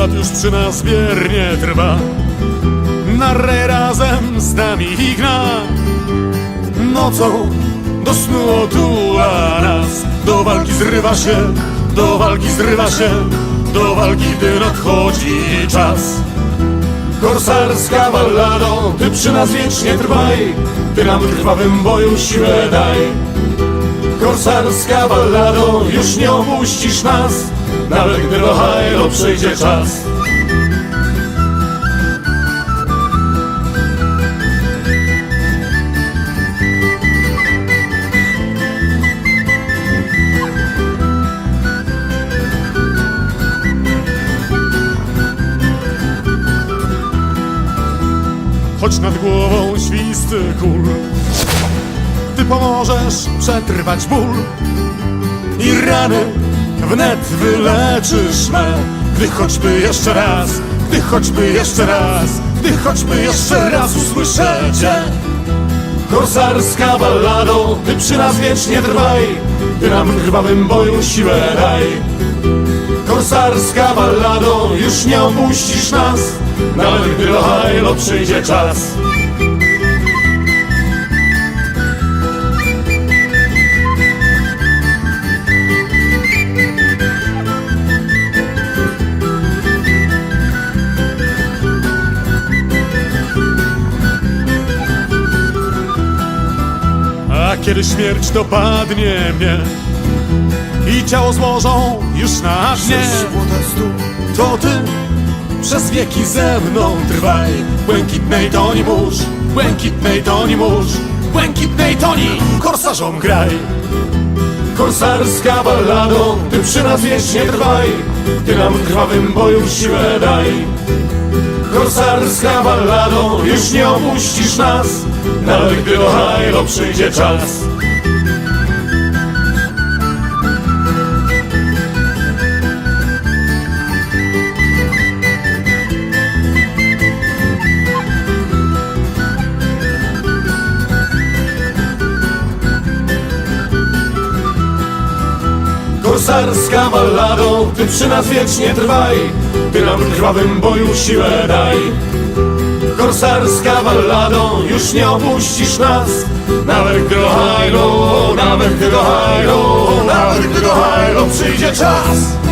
lat już przy nas wiernie trwa. Na re razem z nami i gna. Nocą do snu otula nas. Do walki zrywa się, do walki zrywa się, do walki, gdy nadchodzi czas. Korsarska ballado, ty przy nas wiecznie trwaj, ty nam krwawym boju siłę daj. Korsarska ballado, już nie opuścisz nas, nawet gdy do Hajlo przyjdzie czas. choć nad głową świsty kul. Ty pomożesz przetrwać ból i rany wnet wyleczysz me, gdy choćby jeszcze raz, gdy choćby jeszcze raz, gdy choćby jeszcze raz usłyszę cię. Korsarska ballado, ty przy nas wiecznie trwaj, ty nam w krwawym boju siłę daj. Korsarska ballado, już nie opuścisz nas Nawet gdy do przyjdzie czas kiedy śmierć dopadnie mnie i ciało złożą już na dnie. To ty przez wieki ze mną trwaj. Błękitnej toni mórz, błękitnej toni mórz Błękitnej toni korsarzom graj. Korsarska ballado, ty przy nas wiecznie trwaj Ty nam krwawym boju siłę daj. Korsarska ballado, już nie opuścisz nas. Nawet gdy do przyjdzie czas Korsarska ballado, ty przy nas wiecznie trwaj Ty nam krwawym boju siłę daj. Korsarska ballado, już nie opuścisz nas Nawet gdy do Hajlo, nawet gdy do Hajlo Nawet gdy do przyjdzie czas